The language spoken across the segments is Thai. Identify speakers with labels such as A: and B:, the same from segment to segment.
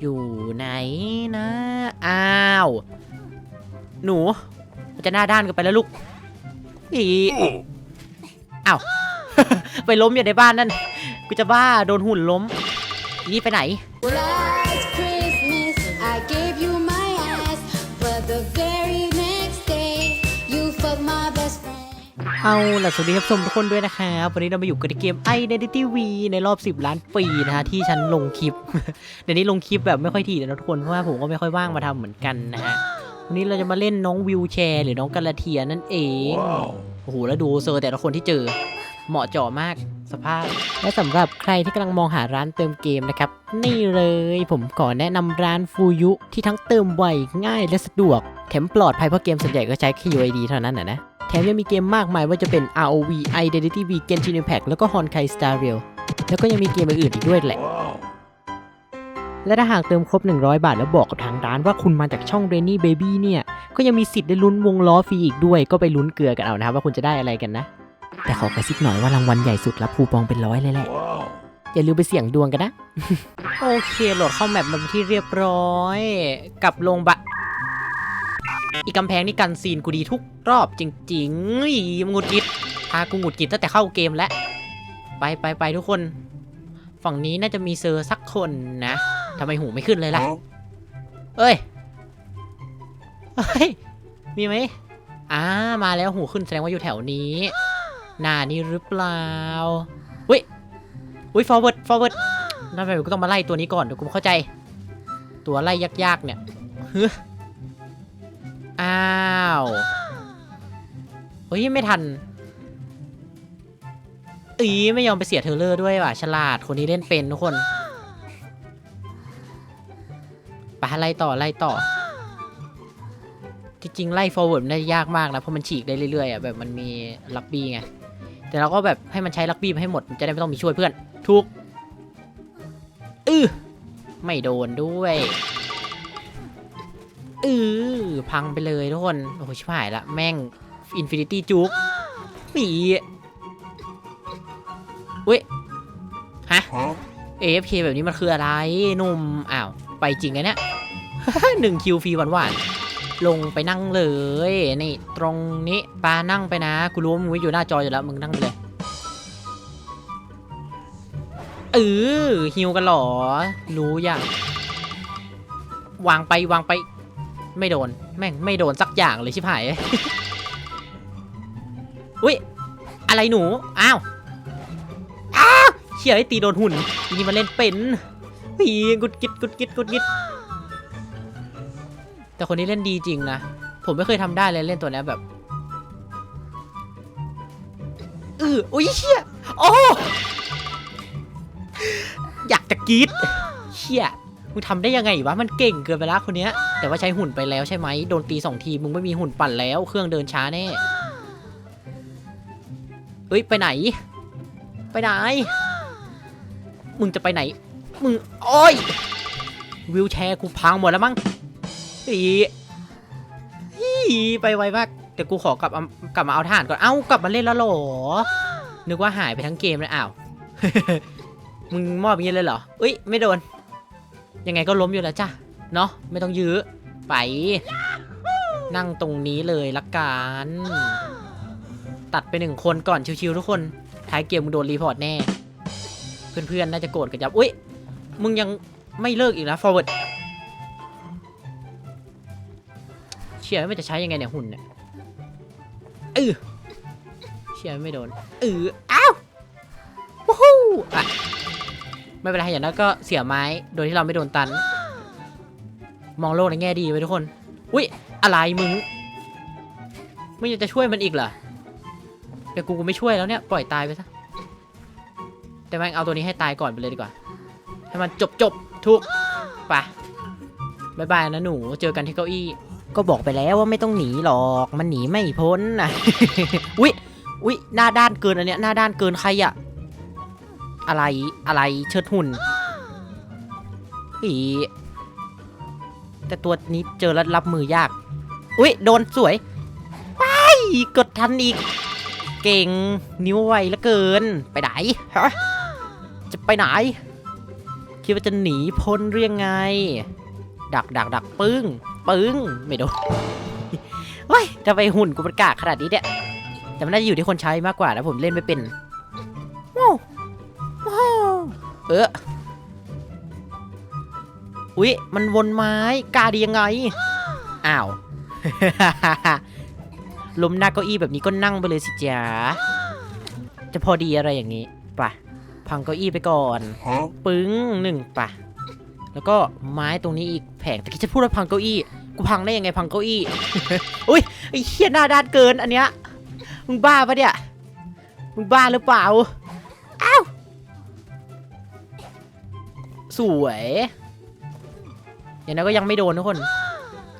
A: อยู่ไหนนะ อ้าว หนูมันจะหน้าด้านกันไปแล้วลูกอีอ้าว ไปล้มอยู่ในบ้านนั่น กูจะบ้าโดนหุ่นล้ม นี่ไปไหน เอาล่ะสวัสดีครับชมทุกคนด้วยนะครับวันนี้เรามาอยู่กันในเกม Identity V ในรอบ 10 ล้านปีนะฮะที่ฉันลงคลิป เดี๋ยวนี้ลงคลิปแบบไม่ค่อยถี่นะทุกคนเพราะว่าผมก็ไม่ค่อยว่างมาทำเหมือนกันนะฮะวันนี้เราจะมาเล่นน้องวิวแชร์หรือน้องกาลาเทียนั่นเองโอ้โหแล้วดูเซอร์แต่ละคนที่เจอเหมาะเจาะมากสภาพ และสำหรับใครที่กำลังมองหาร้านเติมเกมนะครับ นี่เลยผมขอแนะนำร้านฟูยุที่ทั้งเติมไวง่ายและสะดวกแถมปลอดภัยเพราะเกมส่วนใหญ่ก็ใช้แค่ UID เท่านั้นนะนะ แถมยังมีเกมมากมายว่าจะเป็น ROV Identity V Genshin Impact แล้วก็ Honkai Star Rail แล้วก็ยังมีเกมอื่นๆอีกด้วยแหละ และถ้าหากเติมครบ 100 บาทแล้วบอกกับทางร้านว่าคุณมาจากช่อง Rainy Baby เนี่ย ก็ยังมีสิทธิ์ได้ลุ้นวงล้อฟรีอีกด้วย ก็ไปลุ้นเกลือกันเอานะครับว่าคุณจะได้อะไรกันนะ แต่ขอกระซิบหน่อยว่ารางวัลใหญ่สุดรับคูปองเป็นร้อยเลยแหละอย่าลืมไปเสี่ยงดวงกันนะ โอเคโหลดเข้าแมปมาที่เรียบร้อย กับลงบะ อีกกำแพงนี่กันซีนกูดีทุกรอบจริงๆอีมงุดกิดพากูหงุดกิดตั้งแต่เข้าเกมแล้ว ไปไปไปทุกคน ฝั่งนี้น่าจะมีเซอร์สักคนนะทำไมหูไม่ขึ้นเลยล่ะ เอ้ย เฮ้ย มีไหมอ่ามาแล้วหูขึ้นแสดงว่าอยู่แถวนี้ หน้านี้หรือเปล่าอุ้ยอุ้ย forward forward นั่นไปก็ต้องมาไล่ตัวนี้ก่อนเดี๋ยวกูไม่เข้าใจ ตัวไล่ยากๆเนี่ยเฮ้ย อ้าวเฮ้ยไม่ทันอีไม่ยอมไปเสียเทอเลอร์ด้วยว่ะฉลาดคนนี้เล่นเป็นทุกคนไปไล่ต่อไล่ต่อ จริงไล่ forward มันได้ยากมากนะเพราะมันฉีกได้เรื่อยๆอะแบบมันมีลักบี้ไงแต่เราก็แบบให้มันใช้ลักบี้ให้หมดจะได้ไม่ต้องมีช่วยเพื่อนทุกอือไม่โดนด้วยอือ พังไปเลยทุกคน โอ้โหชิบหายละ แม่งอินฟินิตี้จุกปีอุ้ย ฮะ AFK แบบนี้มันคืออะไรนุ่ม อ้าว ไปจริงไงเนี่ยหนึ่งคิวฟรีหวานๆ ลงไปนั่งเลย นี่ ตรงนี้ปานั่งไปนะ กูรู้มึงอยู่หน้าจออยู่แล้ว มึงนั่งไปเลยเออฮิวกันหรอ รู้อย่าง วางไปวางไป ไม่โดน แม่งไม่โดนสักอย่างเลยชิบหาย อุ้ย อะไรหนู อ้าวอ้าวเชี่ยไอ้ตีโดนหุ่นทีนี้มาเล่นเป็นผีกุดกิดกุดกิดกุดกิดแต่คนนี้เล่นดีจริงนะ ผมไม่เคยทำได้เลยเล่นตัวนี้แบบเออโอ้ยเชี่ยโอ้อยากจะกรีดเชี่ย มึงทำได้ยังไงวะมันเก่งเกินไปละคนเนี้ย แต่ว่าใช้หุ่นไปแล้วใช่ไหมโดนตีสองทีมึงไม่มีหุ่นปั่นแล้ว เครื่องเดินช้าแน่เอ้ยไปไหน ไปไหน มึงจะไปไหน มึงโอ้ยวิวแชร์กูพังหมดแล้วมั้งอีอีไปไวมากแต่กูขอกลับกลับมาเอาฐานก่อนเอ้ากลับมาเล่นแล้วหรอนึกว่าหายไปทั้งเกมเลยอ้าวมึงมอบอย่างนี้เลยเหรอเอ้ยไม่โดน ยังไงก็ล้มอยู่แล้วจ้ะ เนาะไม่ต้องยื้อ ไป นั่งตรงนี้เลยละกัน ตัดไปหนึ่งคนก่อนชิวๆทุกคน ท้ายเกมมึงโดนรีพอร์ตแน่ เพื่อนๆ น่าจะโกรธกันยับ อุ้ย มึงยังไม่เลิกอีกนะ forward เชียร์ไม่จะใช้ยังไงเนี่ยหุ่นเนี่ยเออเชียร์ไม่โดนเออ ไม่เป็นไรอย่างนั้นก็เสียไม้โดยที่เราไม่โดนตัน มองโลกในแง่ดีไว้ทุกคน อุ้ยอะไรมึงไม่อยากจะช่วยมันอีกเหรอเดี๋ยวกูกูไม่ช่วยแล้วเนี่ยปล่อยตายไปซะแต่แม่งเอาตัวนี้ให้ตายก่อนไปเลยดีกว่าให้มันจบจบๆทุกไปบายบายนะหนูเจอกันที่เก้าอี้ ก็บอกไปแล้วว่าไม่ต้องหนีหรอกมันหนีไม่พ้นนะอุ๊ยอุ๊ยหน้าด้านเกินอันเนี้ยหน้าด้านเกินใครอะ อะไรอะไรเชิดหุ่นอีแต่ตัวนี้เจอแล้วรับมือยาก อุ๊ยโดนสวยว้ายกดทันอีก เก่งนิ้วไวเหลือเกิน ไปไหนฮะจะไปไหน คิดว่าจะหนีพ้นเรียงไง ดักดักดักปึ้ง ปึ้ง ไม่โดนเฮ้ยทำไมหุ่นกูมันกากขนาดนี้เนี่ย แต่มันน่าจะอยู่ที่คนใช้มากกว่านะผมเล่นไม่เป็น เอออุ๊ย มันวนไม้กาดียังไง อ้าว ล้มหน้าเก้าอี้แบบนี้ก็นั่งไปเลยสิจ๊ะจะพอดีอะไรอย่างนี้ปะพังเก้าอี้ไปก่อน ปึ้งหนึ่งปะแล้วก็ไม้ตรงนี้อีกแผงแต่กี้จะพูดว่าพังเก้าอี้ กูพังได้ยังไงพังเก้าอี้ อุ้ยไอ้เฮียหน้าด้านเกินอันเนี้ย มึงบ้าปะเนี่ย มึงบ้าหรือเปล่า สวย อย่างนั้นก็ยังไม่โดนทุกคน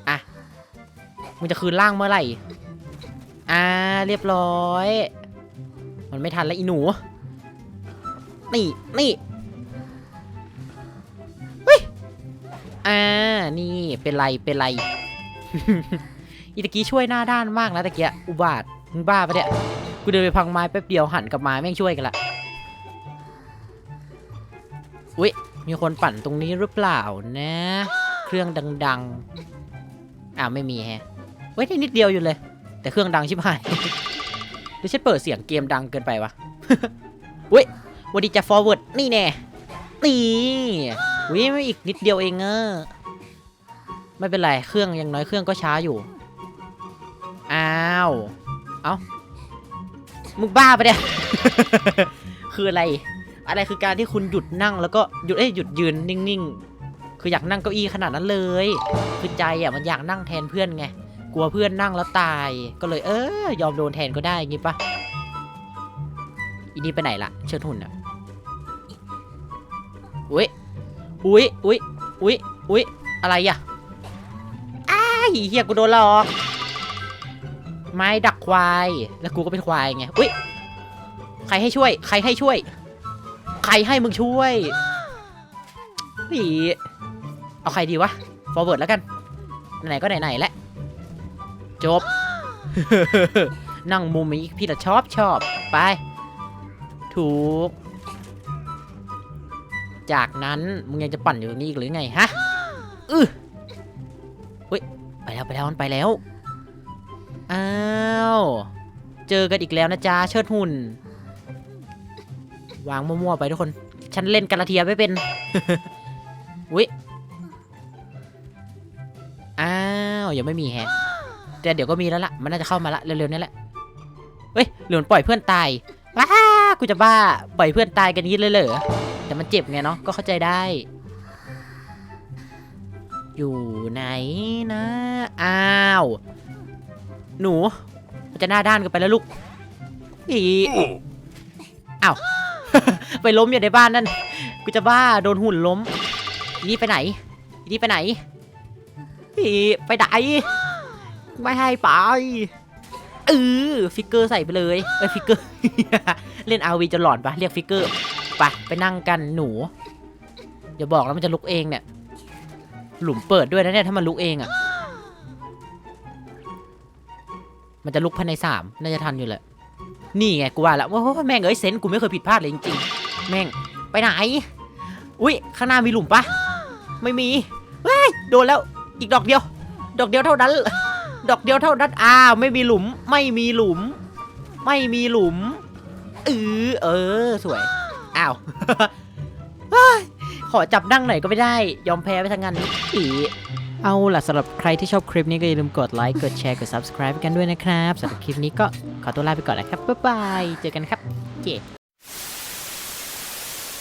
A: อะ มึงจะคืนร่างเมื่อไหร่ อ่า เรียบร้อย มันไม่ทันแล้วอีหนู นี่ นี่เฮ้ยอ่า นี่ เป็นไร เป็นไร อีตะกี้ช่วยหน้าด้านมากนะตะเกียอุบาท มึงบ้าปะเนี่ย กูเดินไปพังไม้แป๊บเดียวหันกลับมาแม่งช่วยกันละ มีคนปั่นตรงนี้หรือเปล่านะ เครื่องดัง ๆอ่าไม่มีแฮะเว้ยนี่นิดเดียวอยู่เลย แต่เครื่องดังชิบหายหรือฉันเปิดเสียงเกมดังเกินไปวะอุ้ยวันดีจะ forward นี่แน่นี่วิไม่อีกนิดเดียวเองเออไม่เป็นไร เครื่องอยังน้อยเครื่องก็ช้าอยู่ อ้าว เอ้า มึงบ้าปะเนี่ย คืออะไร อะไรคือการที่คุณหยุดนั่งแล้วก็หยุดเอ้ยหยุดยืนนิ่งๆ คืออยากนั่งเก้าอี้ขนาดนั้นเลย คือใจอะมันอยากนั่งแทนเพื่อนไง กลัวเพื่อนนั่งแล้วตาย ก็เลยเออยอมโดนแทนก็ได้งี้ปะอีนี่ไปไหนละเชิญหุ่นอะอุ้ยอุ้ยอุ้ยอุ้ยอุ้ยอะไรอะอ้ายเฮียกูโดนหลอกไม้ดักควาย แล้วกูก็เป็นควายไง อุ้ย ใครให้ช่วย ใครให้ช่วย ใครให้มึงช่วยผีเอาใครดีวะ forward แล้วกัน ไหนก็ไหนๆแหละจบ นั่งมุมนี้พี่ละชอบชอบไป ถูก จากนั้นมึงยังจะปั่นอยู่ตรงนี้อีกหรือไงฮะอือเฮ้ยไปแล้วไปแล้วมันไปแล้ว อ้าว เจอกันอีกแล้วนะจ๊ะเชิดหุ่น วางมั่วๆไปทุกคน ฉันเล่นกาลาเทียไม่เป็น อุ้ยอ้าว ยังไม่มีแฮะแต่เดี๋ยวก็มีแล้วล่ะ มันน่าจะเข้ามาละเร็วๆนี่แหละ เฮ้ยหลือนปล่อยเพื่อนตาย ว้ากูจะบ้า ปล่อยเพื่อนตายกันนี้เลยเหรอ แต่มันเจ็บไงเนาะ ก็เข้าใจได้ อยู่ไหนนะ อ้าว หนู มันจะหน้าด้านกันไปแล้วลูกอีอ้าว ไปล้มอยู่ในบ้านนั่น กูจะบ้าโดนหุ่นล้มอีนี่ไปไหนอีนี่ไปไหนอีไปไหน ไม่ให้ไปเออฟิกเกอร์ใส่ไปเลยเอ้ยฟิกเกอร์ เล่นอาวีจะหลอนปะเรียกฟิกเกอร์ไปไปนั่งกันหนูอย่าบอกแล้วมันจะลุกเองเนี่ย หลุมเปิดด้วยนะเนี่ยถ้ามันลุกเองอะ่ะ มันจะลุกภายในสามน่าจะทันอยู่แหละ นี่ไงกูว่าแล้วว่าแม่งเอ้ยเซนส์กูไม่เคยผิดพลาดเลยจริงๆ แม่งไปไหน อุ้ยข้างหน้ามีหลุมปะไม่มีเฮ้ยโดนแล้วอีกดอกเดียว ดอกเดียวเท่านั้น ดอกเดียวเท่านั้นอ้าวไม่มีหลุม ไม่มีหลุม ไม่มีหลุมเออเออสวยอ้าวขอจับนั่งหน่อยก็ไม่ได้ ยอมแพ้ไปทั้งนั้นอี เอาล่ะสำหรับใครที่ชอบคลิปนี้ก็อย่าลืมกดไลค์ กดแชร์ กด subscribe กันด้วยนะครับสำหรับคลิปนี้ก็ขอตัวลาไปก่อนนะครับ บ๊ายบาย เจอกันครับ เจ